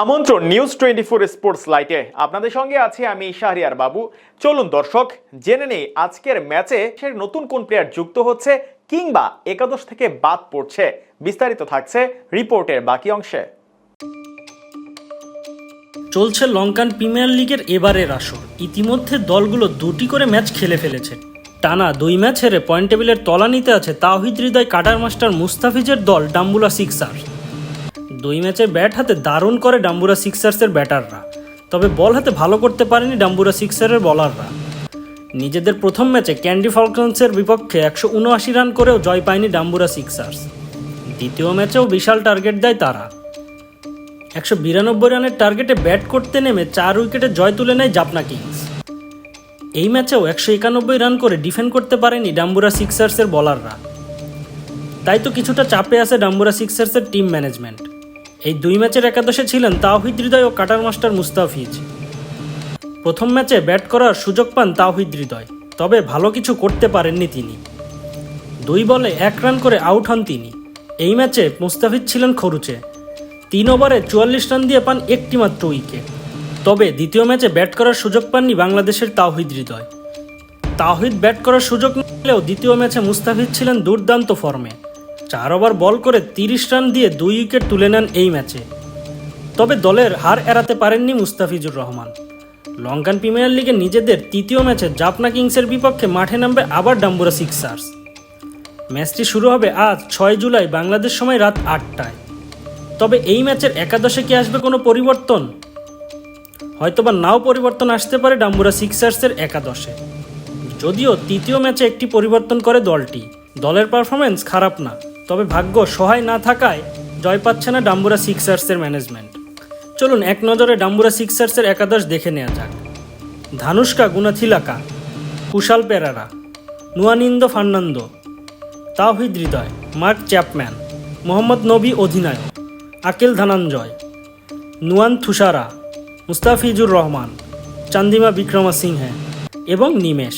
আমন্ত্রণ news twenty four sports লাইটে আপনাদের সঙ্গে আছি আমি শাহরিয়ার বাবু। চলুন দর্শক, জেনে নেই আজকের ম্যাচে নতুন কোন প্লেয়ার যুক্ত হচ্ছে কিংবা একাদশ থেকে বাদ পড়ছে। বিস্তারিত থাকছে রিপোর্টের বাকি অংশে। চলছে লঙ্কান প্রিমিয়ার লিগের এবারের আসর। ইতিমধ্যে দলগুলো দুটি করে ম্যাচ খেলে ফেলেছে। টানা দুই ম্যাচ হেরে পয়েন্ট টেবিলের তলানিতে আছে তাওহিদ হৃদয় কাটার মাস্টার মুস্তাফিজের দল ডাম্বুলা সিক্সার। দুই ম্যাচে ব্যাট হাতে দারুণ করে ডাম্বুরা সিক্সার্সের ব্যাটাররা, তবে বল হাতে ভালো করতে পারেনি ডাম্বুরা সিক্সারের বলাররা। নিজেদের প্রথম ম্যাচে ক্যান্ডি ফলকন্সের বিপক্ষে একশো উনআশি রান করেও জয় পায়নি ডাম্বুরা সিক্সার্স। দ্বিতীয় ম্যাচেও বিশাল টার্গেট দেয় তারা। একশো বিরানব্বই রানের টার্গেটে ব্যাট করতে নেমে চার উইকেটে জয় তুলে নেয় জাপনা কিংস। এই ম্যাচেও একশো একানব্বই রান করে ডিফেন্ড করতে পারেনি ডাম্বুরা সিক্সার্সের বলাররা। তাই তো কিছুটা চাপে আছে ডাম্বুরা সিক্সার্সের টিম ম্যানেজমেন্ট। এই দুই ম্যাচের একাদশে ছিলেন তাওহিদ হৃদয় ও কাটার মাস্টার মুস্তাফিজ। প্রথম ম্যাচে ব্যাট করার সুযোগ পান তাওহিদ হৃদয়, তবে ভালো কিছু করতে পারেননি তিনি। দুই বলে এক রান করে আউট হন তিনি। এই ম্যাচে মুস্তাফিজ ছিলেন খরুচে। তিন ওভারে চুয়াল্লিশ রান দিয়ে পান একটি মাত্র উইকেট। তবে দ্বিতীয় ম্যাচে ব্যাট করার সুযোগ পাননি বাংলাদেশের তাওহিদ হৃদয়। তাওহিদ ব্যাট করার সুযোগ নিলেও দ্বিতীয় ম্যাচে মুস্তাফিজ ছিলেন দুর্দান্ত ফর্মে। চার ওভার বল করে তিরিশ রান দিয়ে দুই উইকেট তুলে নেন এই ম্যাচে। তবে দলের হার এড়াতে পারেননি মুস্তাফিজুর রহমান। লঙ্কান প্রিমিয়ার লিগে নিজেদের তৃতীয় ম্যাচে জাপনা কিংসের বিপক্ষে মাঠে নামবে আবার ডাম্বুরা সিক্সার্স। ম্যাচটি শুরু হবে আজ ছয় জুলাই বাংলাদেশ সময় রাত আটটায়। তবে এই ম্যাচের একাদশে কি আসবে কোনো পরিবর্তন? হয়তোবা নাও পরিবর্তন আসতে পারে ডাম্বুরা সিক্সার্সের একাদশে। যদিও তৃতীয় ম্যাচে একটি পরিবর্তন করে দলটি। দলের পারফরমেন্স খারাপ না। তবে ভাগ্য সহায় না থাকায় জয় পাচ্ছে না ডাম্বুরা সিক্সার্সের ম্যানেজমেন্ট। চলুন এক নজরে ডাম্বুরা সিক্সার্সের একাদশ দেখে নেওয়া যাক। Danushka Gunathilaka, Kusal Perera, Nuwanindu Fernando, Towhid Hridoy, Mark Chapman, Mohammad Nabi অধিনায়ক, আকিল ধনঞ্জয়, নুয়ান থুসারা, মুস্তাফিজুর রহমান, চান্দিমা বিক্রমা সিংহে এবং নিমেশ